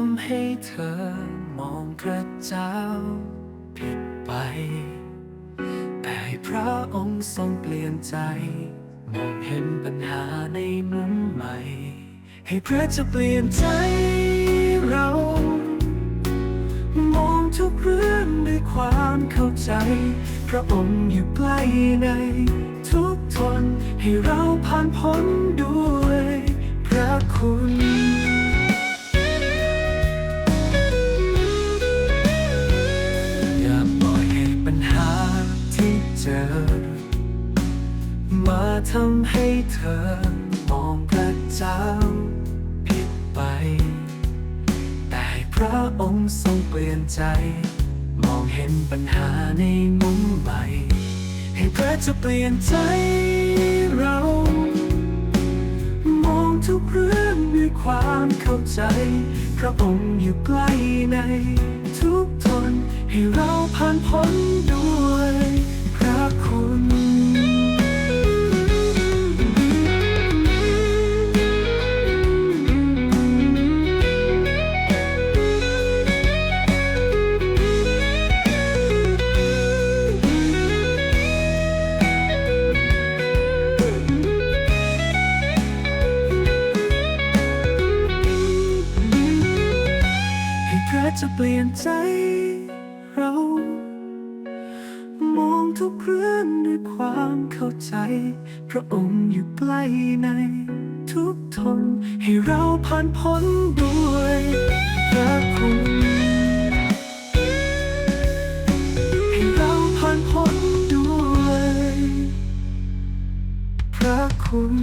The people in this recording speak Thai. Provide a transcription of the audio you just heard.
ำให้เธอมองพระเจ้าผิดไป แต่พระองค์ทรงเปลี่ยนใจ มองเห็นปัญหาในมุมใหม่ ให้พระจะเปลี่ยนใจเรา มองทุกเรื่องด้วยความเข้าใจ พระองค์อยู่ใกล้ใน ทุกทนให้เราผ่านพ้นด้วย พระคุณ ทำให้เธอมองพระเจ้าผิดไป แต่พระองค์ทรงเปลี่ยนใจ มองเห็นปัญหาในมุมใหม่ ให้พระจะเปลี่ยนใจเรา มองทุกเรื่องด้วยความเข้าใจ พระองค์อยู่ใกล้ในทุกทน ให้เราผ่านพ้นด้วยพระคุณ จะเปลี่ยนใจเรา มองทุกเรื่องด้วยความเข้าใจ พระองค์อยู่ใกล้ใน ทุกทนให้เราผ่านพ้นด้วยพระคุณให้เราผ่านพ้นด้วยพระคุณ